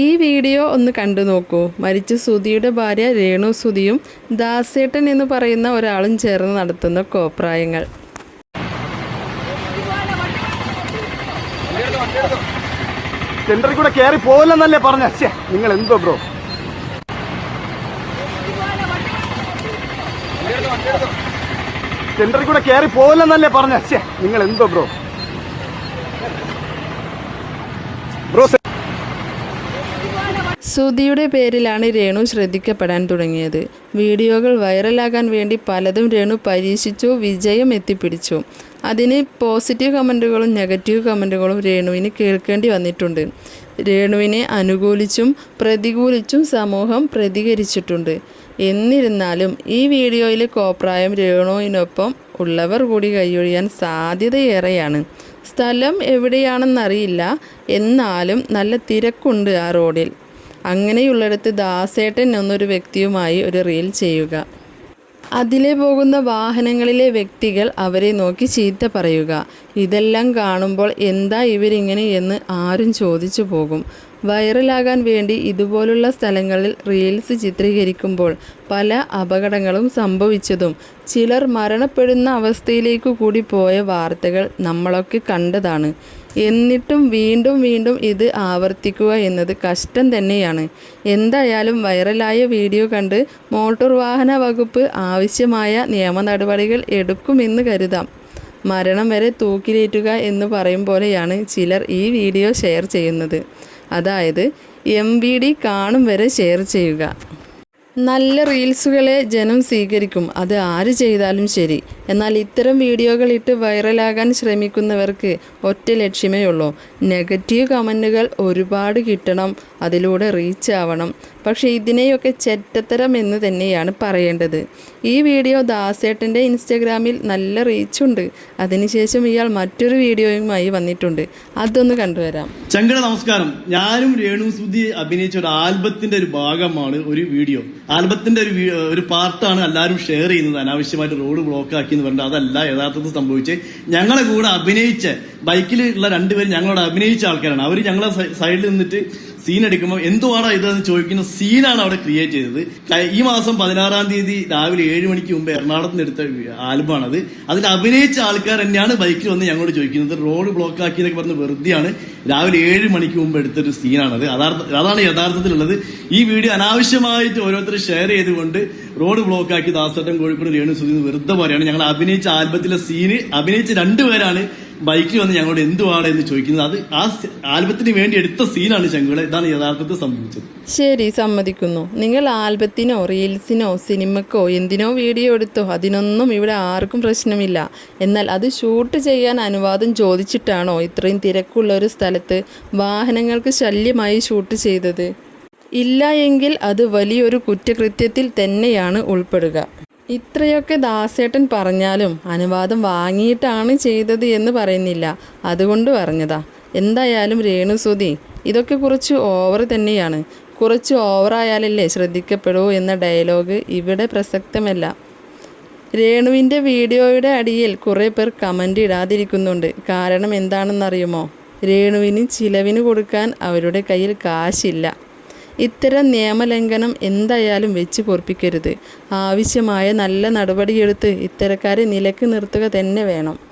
ഈ വീഡിയോ ഒന്ന് കണ്ടു നോക്കൂ. മരിച്ച സുധിയുടെ ഭാര്യ രേണു സുധിയും ദാസേട്ടൻ എന്ന് പറയുന്ന ഒരാളും ചേർന്ന് നടത്തുന്ന കോപ്രായങ്ങൾ. സെന്ററിൽ കൂടെ കയറി പോകില്ലെന്നല്ലേ പറഞ്ഞ? നിങ്ങൾ എന്തോ ബ്രോ? സെന്ററിൽ കൂടെ കയറി പോകില്ലെന്നല്ലേ പറഞ്ഞ? നിങ്ങൾ എന്തോ ബ്രോ ബ്രോ സുധിയുടെ പേരിലാണ് രേണു ശ്രദ്ധിക്കപ്പെടാൻ തുടങ്ങിയത്. വീഡിയോകൾ വൈറലാകാൻ വേണ്ടി പലതും രേണു പരീക്ഷിച്ചു വിജയം എത്തിപ്പിടിച്ചു. അതിന് പോസിറ്റീവ് കമന്റുകളും നെഗറ്റീവ് കമന്റുകളും രേണുവിന് കേൾക്കേണ്ടി വന്നിട്ടുണ്ട്. രേണുവിനെ അനുകൂലിച്ചും പ്രതികൂലിച്ചും സമൂഹം പ്രതികരിച്ചിട്ടുണ്ട്. എന്നിരുന്നാലും ഈ വീഡിയോയിലെ കോപ്രായം രേണുവിനൊപ്പം ഉള്ളവർ കൂടി കൈയൊഴിയാൻ സാധ്യതയേറെയാണ്. സ്ഥലം എവിടെയാണെന്നറിയില്ല. എന്നാലും നല്ല തിരക്കുണ്ട് ആ റോഡിൽ. അങ്ങനെയുള്ളിടത്ത് ദാസേട്ടൻ എന്നൊരു വ്യക്തിയുമായി ഒരു റീൽ ചെയ്യുക. അതിലെ പോകുന്ന വാഹനങ്ങളിലെ വ്യക്തികൾ അവരെ നോക്കി ചീത്ത പറയുക. ഇതെല്ലാം കാണുമ്പോൾ എന്താ ഇവരിങ്ങനെ എന്ന് ആരും ചോദിച്ചു പോകും. വൈറലാകാൻ വേണ്ടി ഇതുപോലുള്ള സ്ഥലങ്ങളിൽ റീൽസ് ചിത്രീകരിക്കുമ്പോൾ പല അപകടങ്ങളും സംഭവിച്ചതും. ചിലർ മരണപ്പെടുന്ന അവസ്ഥയിലേക്കു കൂടി പോയ വാർത്തകൾ നമ്മളൊക്കെ കണ്ടതാണ്. എന്നിട്ടും വീണ്ടും വീണ്ടും ഇത് ആവർത്തിക്കുക എന്നത് കഷ്ടം തന്നെയാണ്. എന്തായാലും വൈറലായ വീഡിയോ കണ്ട് മോട്ടോർ വാഹന വകുപ്പ് ആവശ്യമായ നിയമ നടപടികൾ എടുക്കുമെന്ന് കരുതാം. മരണം വരെ തൂക്കിലേറ്റുക എന്ന് പറയും പോലെയാണ് ചിലർ ഈ വീഡിയോ ഷെയർ ചെയ്യുന്നത്. അതായത് എം കാണും വരെ ഷെയർ ചെയ്യുക. നല്ല റീൽസുകളെ ജനം സ്വീകരിക്കും. അത് ആര് ചെയ്താലും ശരി. എന്നാൽ ഇത്തരം വീഡിയോകൾ ഇട്ട് വൈറലാകാൻ ശ്രമിക്കുന്നവർക്ക് ഒറ്റ ലക്ഷ്യമേ ഉള്ളൂ. നെഗറ്റീവ് കമന്റുകൾ ഒരുപാട് കിട്ടണം. അതിലൂടെ റീച്ച് ആവണം പക്ഷേ ഇതിനെയൊക്കെ ചെറ്റത്തരം എന്ന് തന്നെയാണ് പറയേണ്ടത്. ഈ വീഡിയോ ദാസേട്ടന്റെ ഇൻസ്റ്റഗ്രാമിൽ നല്ല റീച്ചുണ്ട്. അതിനുശേഷം ഇയാൾ മറ്റൊരു വീഡിയോയുമായി വന്നിട്ടുണ്ട്. അതൊന്ന് കണ്ടുവരാം. ചങ്കട നമസ്കാരം. ഞാനും രേണു സുധി അഭിനയിച്ച ഒരു ആൽബത്തിന്റെ ഒരു ഭാഗമാണ് ഒരു വീഡിയോ. ആൽബത്തിന്റെ ഒരു ഒരു പാർട്ടാണ് എല്ലാവരും ഷെയർ ചെയ്യുന്നത്. അനാവശ്യമായിട്ട് റോഡ് ബ്ലോക്ക് ആക്കി എന്ന് പറഞ്ഞിട്ട് അതല്ല യഥാർത്ഥത്തിൽ സംഭവിച്ച് ഞങ്ങളെ കൂടെ അഭിനയിച്ച ബൈക്കിൽ ഉള്ള രണ്ടുപേരും ഞങ്ങളോട് അഭിനയിച്ച ആൾക്കാരാണ്. അവർ ഞങ്ങളെ സൈഡിൽ നിന്നിട്ട് സീൻ എടുക്കുമ്പോൾ എന്തുവാടാ ഇതെന്ന് ചോദിക്കുന്ന സീനാണ് അവിടെ ക്രിയേറ്റ് ചെയ്തത്. ഈ മാസം പതിനാറാം തീയതി രാവിലെ ഏഴ് മണിക്ക് മുമ്പ് എറണാകുളത്ത് നിന്ന് എടുത്ത ആൽബമാണത്. അതിൽ അഭിനയിച്ച ആൾക്കാർ തന്നെയാണ് ബൈക്കിൽ വന്ന് ഞങ്ങളോട് ചോദിക്കുന്നത്. റോഡ് ബ്ലോക്ക് ആക്കി എന്നൊക്കെ പറഞ്ഞ് വെറുതെയാണ് രാവിലെ ഏഴ് മണിക്ക് മുമ്പ് എടുത്തൊരു സീനാണത് അതാണ് യഥാർത്ഥത്തിലുള്ളത്. ഈ വീഡിയോ അനാവശ്യമായിട്ട് ഓരോരുത്തർ ഷെയർ ചെയ്തുകൊണ്ട് റോഡ് ബ്ലോക്ക് ആക്കി ദാസട്ടം കോഴിക്കോട് രേണു സുധീന്ന് വെറുതെ പറയാണ് ഞങ്ങൾ അഭിനയിച്ച ആൽബത്തിലെ സീന് അഭിനയിച്ച രണ്ടുപേരാണ് ബൈക്കിൽ വന്ന് ഞങ്ങളോട് എന്തുവാണ് എന്ന് ചോദിക്കുന്നത്. അത് ആ ആൽബത്തിന് വേണ്ടി എടുത്ത സീനാണ് ശങ്കുള ഇതാണ് യഥാർത്ഥത്തിൽ സംഭവിച്ചത്. ശരി സമ്മതിക്കുന്നു. നിങ്ങൾ ആൽബത്തിനോ റീൽസിനോ സിനിമക്കോ എന്തിനോ വീഡിയോ എടുത്തോ അതിനൊന്നും ഇവിടെ ആർക്കും പ്രശ്നമില്ല. എന്നാൽ അത് ഷൂട്ട് ചെയ്യാൻ അനുവാദം ചോദിച്ചിട്ടാണോ ഇത്രയും തിരക്കുള്ള ഒരു സ്ഥലത്ത് വാഹനങ്ങൾക്ക് ശല്യമായി ഷൂട്ട് ചെയ്തത്? ഇല്ല എങ്കിൽ അത് വലിയൊരു കുറ്റകൃത്യത്തിൽ തന്നെയാണ് ഉൾപ്പെടുക. ഇത്രയൊക്കെ ദാസേട്ടൻ പറഞ്ഞാലും അനുവാദം വാങ്ങിയിട്ടാണ് ചെയ്തത് എന്ന് പറയുന്നില്ല. അതുകൊണ്ട് പറഞ്ഞതാ. എന്തായാലും രേണുസുതി ഇതൊക്കെ കുറച്ച് ഓവർ തന്നെയാണ്. കുറച്ച് ഓവറായാലല്ലേ ശ്രദ്ധിക്കപ്പെടൂ എന്ന ഡയലോഗ് ഇവിടെ പ്രസക്തമല്ല. രേണുവിന്റെ വീഡിയോയുടെ അടിയിൽ കുറേ പേർ കമന്റ് ഇടാതിരിക്കുന്നുണ്ട്. കാരണം എന്താണെന്നറിയുമോ? രേണുവിന് ചിലവിന് കൊടുക്കാൻ അവരുടെ കയ്യിൽ കാശില്ല. ഇത്തരം നിയമലംഘനം എന്തായാലും വെച്ച് പൊറപ്പിക്കരുത്. ആവശ്യമായ നല്ല നടപടിയെടുത്ത് ഇത്തരക്കാരെ നിലയ്ക്ക് നിർത്തുക തന്നെ വേണം.